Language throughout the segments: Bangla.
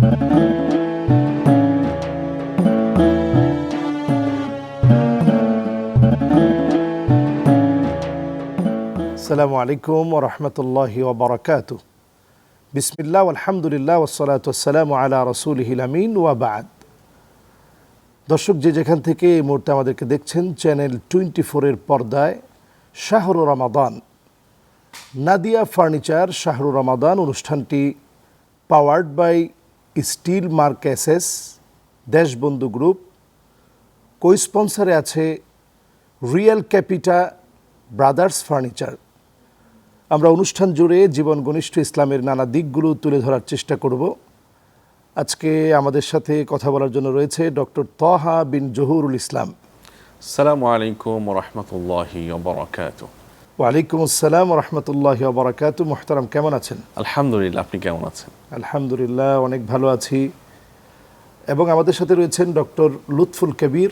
আসসালামু আলাইকুম ওরহমতুল্লাহ ওবরাকাত বিসমিল্লাহ আলহামদুলিল্লাহ ওসলাত আসসালামু আলা রসুলহিল আমিন ওয়াবাদ দর্শক, যে যেখান থেকে এই মুহূর্তে আমাদেরকে দেখছেন, চ্যানেল টোয়েন্টি ফোরের পর্দায় শাহরু রমাদান, নাদিয়া ফার্নিচার শাহরু রমাদান অনুষ্ঠানটি পাওয়ার্ড বাই স্টিল মার্কেসেস, দেশবন্ধু গ্রুপ কো স্পন্সারে আছে রিয়েল ক্যাপিটা ব্রাদার্স ফার্নিচার। আমরা অনুষ্ঠান জুড়ে জীবন ঘনিষ্ঠ ইসলামের নানা দিকগুলো তুলে ধরার চেষ্টা করব। আজকে আমাদের সাথে কথা বলার জন্য রয়েছে ডক্টর তহা বিন জহুরুল ইসলাম। সালামু আলাইকুম রহমতুল্লাহ ওয়ালাইকুম আসসালাম রহমতুল্লাহ বারাকাত মোহতারাম কেমন আছেন? আলহামদুলিল্লাহ আপনি কেমন আছেন? আলহামদুলিল্লাহ অনেক ভালো আছি। এবং আমাদের সাথে রয়েছেন ডক্টর লুৎফুল কবির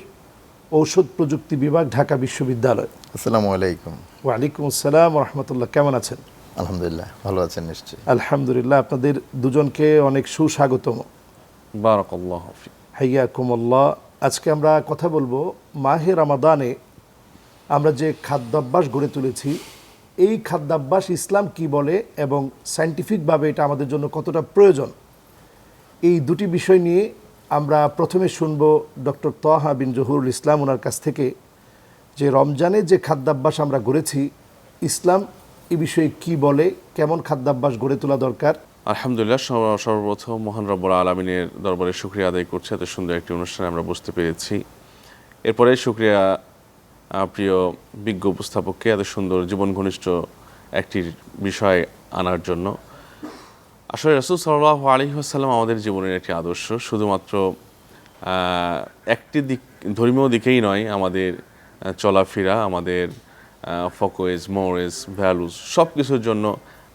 ঔষধ প্রযুক্তি বিভাগ ঢাকা বিশ্ববিদ্যালয়। আসসালাম আলাইকুম। ওয়ালাইকুম আসসালাম রহমতুল্লাহ কেমন আছেন? আলহামদুলিল্লাহ ভালো আছেন নিশ্চয়ই। আলহামদুলিল্লাহ আপনাদের দুজনকে অনেক সুস্বাগতম। বারাকাল্লাহ হাইয়াকুমল্লাহ। আজকে আমরা কথা বলব মাহে রামাদানে আমরা যে খাদ্যাভ্যাস গড়ে তুলেছি, এই খাদ্যাভ্যাস ইসলাম কি বলে এবং সায়েন্টিফিকভাবে এটা আমাদের জন্য কতটা প্রয়োজন? এই দুটি বিষয় নিয়ে আমরা প্রথমে শুনব ডক্টর তহা বিন জহুরুল ইসলাম ওনার কাছ থেকে যে রমজানে যে খাদ্যাভ্যাস আমরা গড়েছি, ইসলাম এ বিষয়ে কি বলে, কেমন খাদ্যাভ্যাস গড়ে তোলা দরকার? আলহামদুলিল্লাহ, সর্ব- সর্বপ্রথম মহান রব্বর আলমিনের দরবারে শুক্রিয়া আদায় করছি। এত সুন্দর একটি অনুষ্ঠানে আমরা বুঝতে পেরেছি। এরপরে শুক্রিয়া প্রিয় বিজ্ঞ উপস্থাপককে এত সুন্দর জীবন ঘনিষ্ঠ একটি বিষয় আনার জন্য। আসলে রসুল সাল্লাহ আলী আসাল্লাম আমাদের জীবনের একটি আদর্শ। শুধুমাত্র একটি দিক, ধর্মীয় দিকেই নয়, আমাদের চলাফেরা, আমাদের ফকোয়েজ মোরেজ ভ্যালুজ সব কিছুর জন্য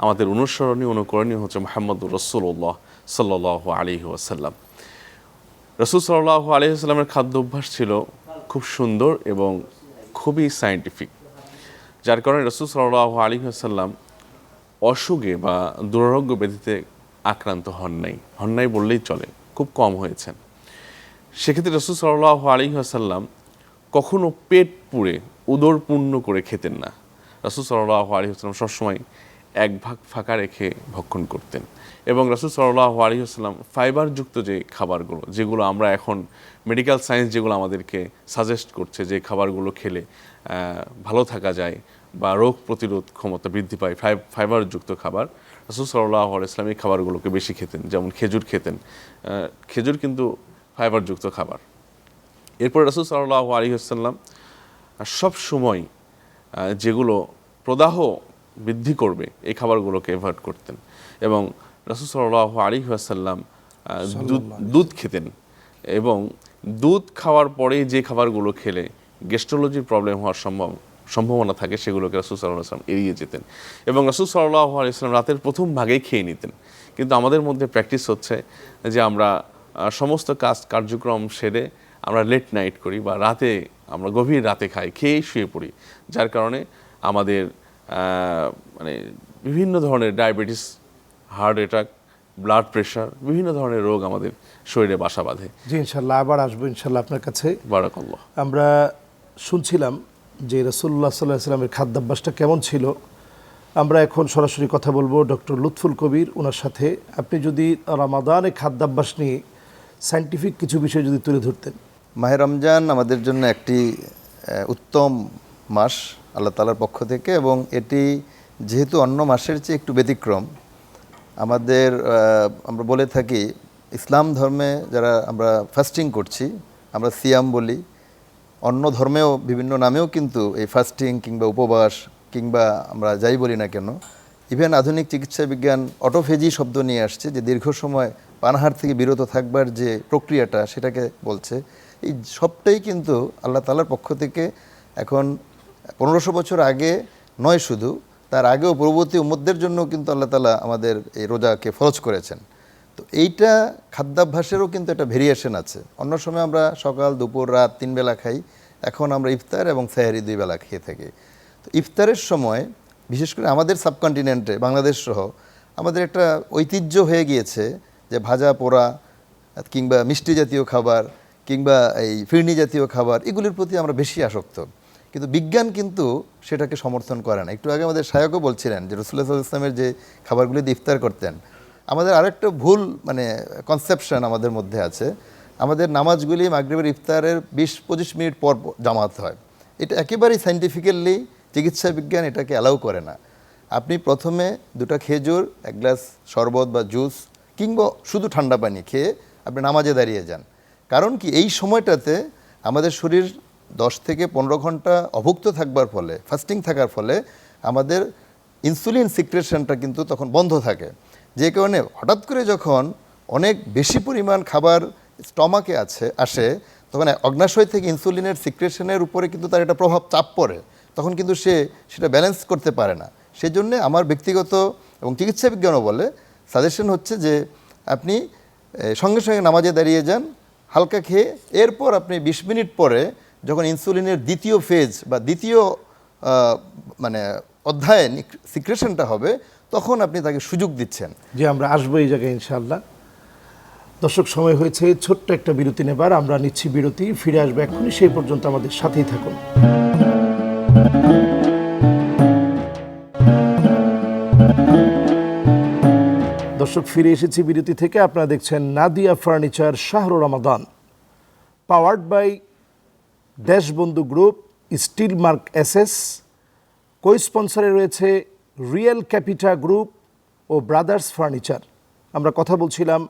আমাদের অনুসরণীয়, অনুকরণীয় হচ্ছে মোহাম্মদ রসুল্লাহ সাল্লাহ আলী আসাল্লাম রসুল সাল্লাহ আলহিহাস্লামের খাদ্য অভ্যাস ছিল খুব সুন্দর এবং খুবই সায়েন্টিফিক যার কারণে রসুল সাল্লাহ আলী আসাল্লাম অসুখে বা দুরারোগ্য ব্যাধিতে আক্রান্ত হন নাই। হন নাই বললেই চলে, খুব কম হয়েছেন। সেক্ষেত্রে রসুল সাল্লাহ আলী আসাল্লাম কখনও পেট পুড়ে উদর পূর্ণ করে খেতেন না। রসুল সাল্লাহ আলী আলহিহাস্লাম সবসময় এক ভাগ ফাঁকা রেখে ভক্ষণ করতেন। এবং রসুল সাল্লাহ আলহিহাস্লাম ফাইবারযুক্ত যে খাবারগুলো, যেগুলো আমরা এখন মেডিকেল সায়েন্স যেগুলো আমাদেরকে সাজেস্ট করছে যে খাবারগুলো খেলে ভালো থাকা যায় বা রোগ প্রতিরোধ ক্ষমতা বৃদ্ধি পায় ফাই ফাইবারযুক্ত খাবার, রসুল সাল্লাহ ইসলাম এই খাবারগুলোকে বেশি খেতেন, যেমন খেজুর খেতেন। খেজুর কিন্তু ফাইবারযুক্ত খাবার। এরপর রসুল সাল্লাহ আলহিহাল্লাম সব সময় যেগুলো প্রদাহ বৃদ্ধি করবে এই খাবারগুলোকে অ্যাভয়েড করতেন। এবং রসুল সাল্লাহ আলহিহাসাল্লাম দুধ দুধ খেতেন এবং দুধ খাওয়ার পরে যে খাবারগুলো খেলে গেস্ট্রোলজির প্রবলেম হওয়ার সম্ভব সম্ভাবনা থাকে সেগুলোকে রসুল সাল্লাহ আসলাম এড়িয়ে যেতেন। এবং রসুল সাল্লাহ আলাইসলাম রাতের প্রথম ভাগেই খেয়ে নিতেন। কিন্তু আমাদের মধ্যে প্র্যাকটিস হচ্ছে যে আমরা সমস্ত কাজ কার্যক্রম সেরে আমরা লেট নাইট করি বা রাতে আমরা গভীর রাতে খাই খেয়েই শুয়ে পড়ি। যার কারণে আমাদের মানে বিভিন্ন ধরনের diabetes heart attack blood pressure বিভিন্ন ধরনের রোগ আমাদের শরীরে বাসা বাঁধে। জি ইনশাল্লাহ আবার আসব ইনশাল্লাহ আপনার কাছে। বারাকাল্লাহ। আমরা শুনছিলাম যে রসুল্লাহ সাল্লাহ সাল্লামের খাদ্যাভ্যাসটা কেমন ছিল। আমরা এখন সরাসরি কথা বলব ডক্টর লুৎফুল কবির ওনার সাথে। আপনি যদি রামাদানে খাদ্যাভ্যাস নিয়ে সায়েন্টিফিক কিছু বিষয় যদি তুলে ধরতেন। মাহে রমজান আমাদের জন্য একটি উত্তম মাস আল্লাহ তালার পক্ষ থেকে এবং এটি যেহেতু অন্য মাসের চেয়ে একটু ব্যতিক্রম, আমাদের আমরা বলে থাকি ইসলাম ধর্মে যারা আমরা ফাস্টিং করছি, আমরা সিয়াম বলি, অন্য ধর্মেও বিভিন্ন নামেও কিন্তু এই ফাস্টিং কিংবা উপবাস কিংবা আমরা যাই বলি না কেন ইভেন আধুনিক চিকিৎসা বিজ্ঞান অটোফেজি শব্দ নিয়ে আসছে যে দীর্ঘ সময় পানাহার থেকে বিরত থাকবার যে প্রক্রিয়াটা সেটাকে বলছে, এই সবটাই কিন্তু আল্লাহ তালার পক্ষ থেকে এখন পনেরোশো বছর আগে নয় শুধু, তার আগেও পূর্ববর্তী উম্মতদের জন্য কিন্তু আল্লাহ তালা আমাদের এই রোজাকে ফরজ করেছেন। তো এইটা খাদ্যাভ্যাসেরও কিন্তু একটা ভেরিয়েশন আছে। অন্য সময় আমরা সকাল, দুপুর, রাত তিন বেলা খাই, এখন আমরা ইফতার এবং সেহারি দুই বেলা খেয়ে থাকি। তো ইফতারের সময়, বিশেষ করে আমাদের সাবকন্টিনেন্টে, বাংলাদেশ সহ, আমাদের একটা ঐতিহ্য হয়ে গিয়েছে যে ভাজা, পোড়া, কিংবা মিষ্টি জাতীয় খাবার, কিংবা এই ফিরনি জাতীয় খাবার, এগুলির প্রতি আমরা বেশি আসক্ত। কিন্তু বিজ্ঞান কিন্তু সেটাকে সমর্থন করে না। একটু আগে আমাদের সায়কও বলছিলেন যে রসুল্লাহ সাল্লাহ ইসলামের যে খাবারগুলি ইফতার করতেন, আমাদের আরেকটা ভুল মানে কনসেপশন আমাদের মধ্যে আছে। আমাদের নামাজগুলি মাগরিবের ইফতারের বিশ পঁচিশ মিনিট পর জামাত হয়। এটা একেবারেই সাইন্টিফিক্যালি চিকিৎসা বিজ্ঞান এটাকে অ্যালাউ করে না। আপনি প্রথমে দুটো খেজুর, এক গ্লাস শরবত বা জুস কিংবা শুধু ঠান্ডা পানি খেয়ে আপনি নামাজে দাঁড়িয়ে যান। কারণ কি? এই সময়টাতে আমাদের শরীর দশ থেকে পনেরো ঘণ্টা অভুক্ত থাকবার ফলে ফাস্টিং থাকার ফলে আমাদের ইনসুলিন সিক্রেশনটা কিন্তু তখন বন্ধ থাকে। যে কারণে হঠাৎ করে যখন অনেক বেশি পরিমাণ খাবার স্টমাকে আছে, আসে, তখন অগ্নাশয় থেকে ইনসুলিনের সিক্রেশনের উপরে কিন্তু তার একটা প্রভাব চাপ পড়ে। তখন কিন্তু সে সেটা ব্যালেন্স করতে পারে না। সেজন্য আমার ব্যক্তিগত এবং চিকিৎসা বিজ্ঞানও বলে সাজেশন হচ্ছে যে আপনি সঙ্গে সঙ্গে নামাজে দাঁড়িয়ে যান, হালকা খেয়ে, এরপর আপনি বিশ মিনিট পরে যখন ইনসুলিনের দ্বিতীয় ফেজ বা দ্বিতীয় মানে অধ্যায়ে সিক্রেশনটা হবে, তখন আপনি তাকে সুযোগ দিচ্ছেন। যে আমরা আসব এই জায়গায় ইনশাল্লাহ দর্শক, সময় হয়েছে, ছোট্ট একটা বিরতি নেবার। আমরা নিচ্ছি বিরতি, ফিরে আসব এখনই সেই পর্যন্ত আমাদের সাথেই থাকুন। দর্শক, ফিরে এসেছি বিরতি থেকে। আপনারা দেখছেন Nadia furniture Shahru Ramadan. Powered by Deshbandhu group steel mark SS co স্পন্সরে রয়েছে রিয়েল ক্যাপিটা গ্রুপ ও ব্রাদার্স ফার্নিচার। আমরা কথা বলছিলাম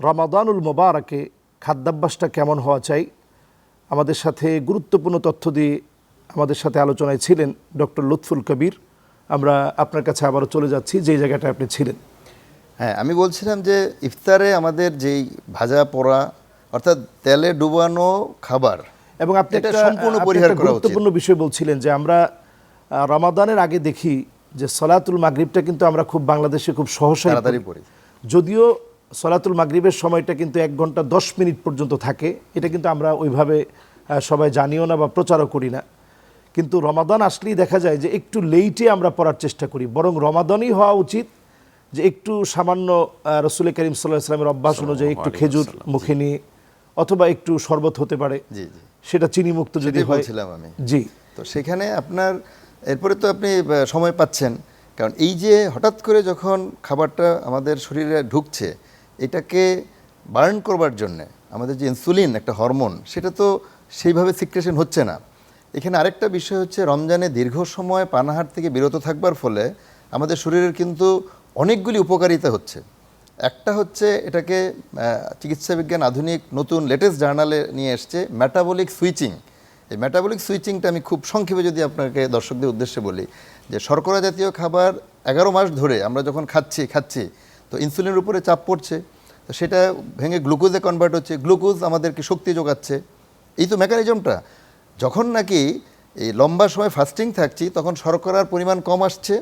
রমাদানুল মোবারকে খাদ্যাভ্যাসটা কেমন হওয়া চাই? আমাদের সাথে গুরুত্বপূর্ণ তথ্য দিয়ে আমাদের সাথে আলোচনায় ছিলেন ডক্টর লুৎফুল কবির। আমরা আপনার কাছে আবারও চলে যাচ্ছি যেই জায়গাটা আপনি ছিলেন। হ্যাঁ আমি বলছিলাম যে ইফতারে আমাদের যেই ভাজা পোড়া, অর্থাৎ তেলে ডুবানো খাবার এবং আপনি একটা সম্পূর্ণ পরিহার করা উচিত। গুরুত্বপূর্ণ বিষয় বলছিলেন যে আমরা রমাদানের আগে দেখি যে সলাতুল মাগরিবটা কিন্তু আমরা খুব বাংলাদেশে খুব সহসাই যদিও সলাতুল মাগরিবের সময়টা কিন্তু এক ঘণ্টা দশ মিনিট পর্যন্ত থাকে এটা কিন্তু আমরা ওইভাবে সবাই জানিও না বা প্রচারও করি না। কিন্তু রমাদান আসলেই দেখা যায় যে একটু লেইটে আমরা পড়ার চেষ্টা করি। বরং রমাদানই হওয়া উচিত যে একটু সামান্য রসুল করিম সাল্লাহ ইসলামের অভ্যাস অনুযায়ী একটু খেজুর মুখে নিয়ে অথবা একটু শরবত হতে পারে। সেটা চিনি মুক্ত যদি সেটাই হয়। বলছিলাম আমি। জি। তো সেখানে আপনার এরপরে তো আপনি সময় পাচ্ছেন। কারণ এই যে হঠাৎ করে যখন খাবারটা আমাদের শরীরে ঢুকছে এটাকে বার্ন করবার জন্য আমাদের যে ইনসুলিন একটা হরমোন সেটা তো সেইভাবে সিক্রেশন হচ্ছে না। এখানে আরেকটা বিষয় হচ্ছে রমজানে দীর্ঘ সময় পানাহার থেকে বিরত থাকবার ফলে আমাদের শরীরের কিন্তু অনেকগুলি উপকারিতা হচ্ছে। একটা হচ্ছে এটাকে চিকিৎসা বিজ্ঞান আধুনিক নতুন লেটেস্ট জার্নালে নিয়ে এসছে ম্যাটাবলিক সুইচিং এই মেটাবলিক সুইচিংটা আমি খুব সংক্ষেপে যদি আপনাকে দর্শকদের উদ্দেশ্যে বলি, যে শর্করা জাতীয় খাবার এগারো মাস ধরে আমরা যখন খাচ্ছি খাচ্ছি, তো ইনসুলিনের উপরে চাপ পড়ছে, তো সেটা ভেঙে গ্লুকোজে কনভার্ট হচ্ছে গ্লুকোজ আমাদেরকে শক্তি যোগাচ্ছে। এই তো মেকানিজমটা যখন নাকি এই লম্বা সময় ফাস্টিং থাকছি, তখন শর্করার পরিমাণ কম আসছে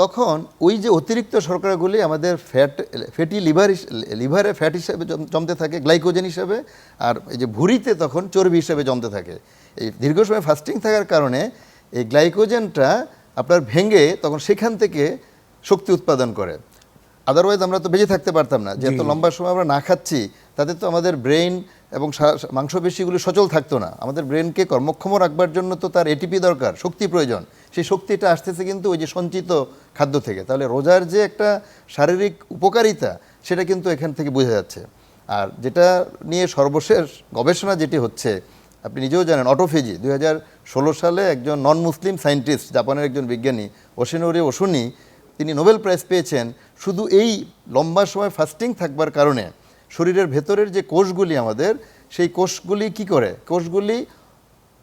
তখন ওই যে অতিরিক্ত শর্করাগুলি আমাদের ফ্যাট ফ্যাটি লিভার লিভারে ফ্যাট হিসাবে জমতে থাকে গ্লাইকোজেন হিসাবে আর এই যে ভুঁড়িতে তখন চর্বি হিসাবে জমতে থাকে। এই দীর্ঘ সময় ফাস্টিং থাকার কারণে এই গ্লাইকোজেনটা আপনার ভেঙে তখন সেখান থেকে শক্তি উৎপাদন করে। আদারওয়াইজ আমরা তো বেঁচে থাকতে পারতাম না। যেহেতু লম্বা সময় আমরা না খাচ্ছি তাতে তো আমাদের ব্রেন এবং মাংসপেশিগুলো সচল থাকতো না। আমাদের ব্রেনকে কর্মক্ষম রাখবার জন্য তো তার এটিপি দরকার, শক্তি প্রয়োজন। সেই শক্তিটা আসতেছে কিন্তু ওই যে সঞ্চিত খাদ্য থেকে। তাহলে রোজার যে একটা শারীরিক উপকারিতা, সেটা কিন্তু এখান থেকে বোঝা যাচ্ছে। আর যেটা নিয়ে সর্বশেষ গবেষণা যেটি হচ্ছে, আপনি নিজেও জানেন, অটোফেজি। দুই হাজার ষোলো সালে একজন নন মুসলিম সায়েন্টিস্ট, জাপানের একজন বিজ্ঞানী, ওশেনোরি ওশুনি, তিনি নোবেল প্রাইজ পেয়েছেন। শুধু এই লম্বা সময় ফাস্টিং থাকবার কারণে শরীরের ভেতরের যে কোষগুলি আমাদের সেই কোষগুলি কি করে? কোষগুলি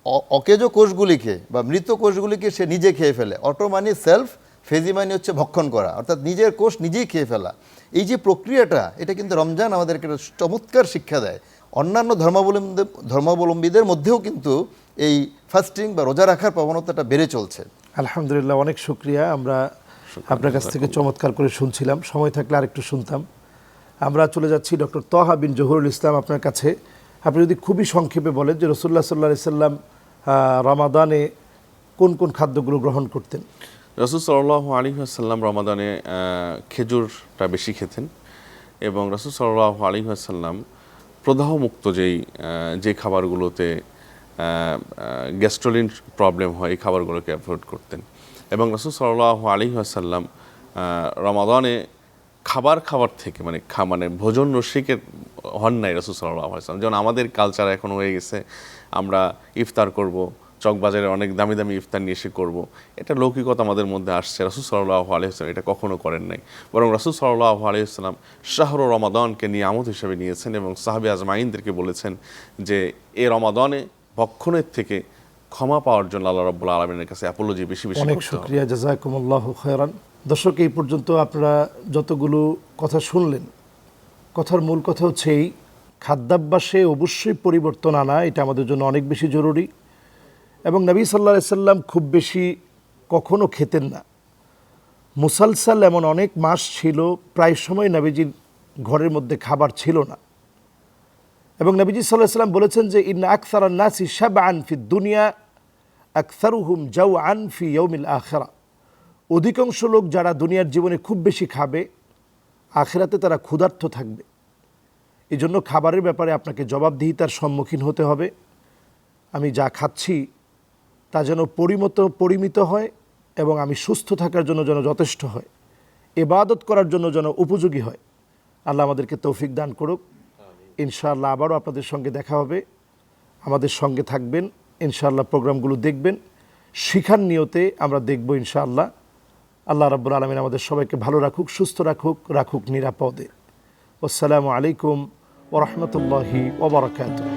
অ- অকেজ কোষগুলিকে বা মৃত কোষগুলিকে সে নিজে খেয়ে ফেলে। অটো মানে সেলফ ফেজি মানে হচ্ছে ভক্ষণ করা। অর্থাৎ নিজের কোষ নিজেই খেয়ে ফেলা। এই যে প্রক্রিয়াটা এটা কিন্তু রমজান আমাদেরকে চমৎকার শিক্ষা দেয়। অন্যান্য ধর্মাবলম্বী ধর্মাবলম্বীদের মধ্যেও কিন্তু এই ফাস্টিং বা রোজা রাখার প্রবণতাটা বেড়ে চলছে। আলহামদুলিল্লাহ অনেক শুক্রিয়া। আমরা আপনার কাছ থেকে চমৎকার করে শুনছিলাম। সময় থাকলে আরেকটু শুনতাম। আমরা চলে যাচ্ছি ডক্টর তহা বিন জহুরুল ইসলাম আপনার কাছে। আপনি যদি খুবই সংক্ষেপে বলেন যে রসুল্লাহ সাল্লাহ সাল্লাম রামাদানে কোন কোন খাদ্যগুলো গ্রহণ করতেন? রসুল সাল্লাহ আলী আসাল্লাম রমাদানে খেজুরটা বেশি খেতেন এবং রাসুল সাল্লাহ আলী আসাল্লাম প্রদাহমুক্ত যেই যে খাবারগুলোতে গ্যাস্ট্রোলিন প্রবলেম হয়, এই খাবারগুলোকে অ্যাভয়েড করতেন। এবং রাসুল সাল্লাহ আলী আসাল্লাম রমাদানে খাবার খাবার থেকে মানে মানে ভোজন রসিকের হন নাই রাসুল সাল্লাহ আসলাম যেমন আমাদের কালচার এখন হয়ে গেছে আমরা ইফতার করব চকবাজারে অনেক দামি দামি ইফতার নিয়ে এসে করব। এটা লৌকিকতা আমাদের মধ্যে আসছে রাসুল সাল্লাহ আলহিহাম এটা কখনো করেন নাই। বরং রাসুল সাল্লাহ আলহিহাম শাহর রমাদানকে নিয়ামত হিসেবে নিয়েছেন এবং সাহাবি আজমাইনদেরকে বলেছেন যে এ রমাদানে ভক্ষণের থেকে ক্ষমা পাওয়ার জন্য আল্লাহ রব্বুল আলমিনের কাছে অ্যাপোলজি বেশি বেশি অনেক শুক্রিয়া জাজাকুমুল্লাহ খয়রান। দর্শক, এই পর্যন্ত আপনারা যতগুলো কথা শুনলেন, কথার মূল কথা হচ্ছে এই, খাদ্যাভ্যাসে অবশ্যই পরিবর্তন আনা, এটা আমাদের জন্য অনেক বেশি জরুরি। এবং নবী সাল্লাহ সাল্লাম খুব বেশি কখনো খেতেন না। মুসালসাল এমন অনেক মাস ছিল, প্রায় সময় নবীজির ঘরের মধ্যে খাবার ছিল না। এবং নবীজি সাল্লাহ সাল্লাম বলেছেন যে ইন আকসার নাসি শাব আনফি দুনিয়া, আকসারুহুম জাউ আনফি ইয়ৌমিল আখেরা। অধিকাংশ লোক যারা দুনিয়ার জীবনে খুব বেশি খাবে আখেরাতে তারা ক্ষুধার্ত থাকবে। এই জন্য খাবারের ব্যাপারে আপনাকে জবাবদিহিতার সম্মুখীন হতে হবে। আমি যা খাচ্ছি তা যেন পরিমত পরিমিত হয় এবং আমি সুস্থ থাকার জন্য যেন যথেষ্ট হয়। এবাদত করার জন্য যেন উপযোগী হয়। আল্লাহ আমাদেরকে তৌফিক দান করুক। ইনশাআল্লাহ আবারও আপনাদের সঙ্গে দেখা হবে। আমাদের সঙ্গে থাকবেন। ইনশাআল্লাহ প্রোগ্রামগুলো দেখবেন। শিখার নিয়তে আমরা দেখব ইনশাআল্লাহ। আল্লাহ রাব্বুল আলমিন আমাদের সবাইকে ভালো রাখুক, সুস্থ রাখুক রাখুক নিরাপদে। আসসালামু আলাইকুম ওরহমতুল্লাহি ওবরাকাতুহ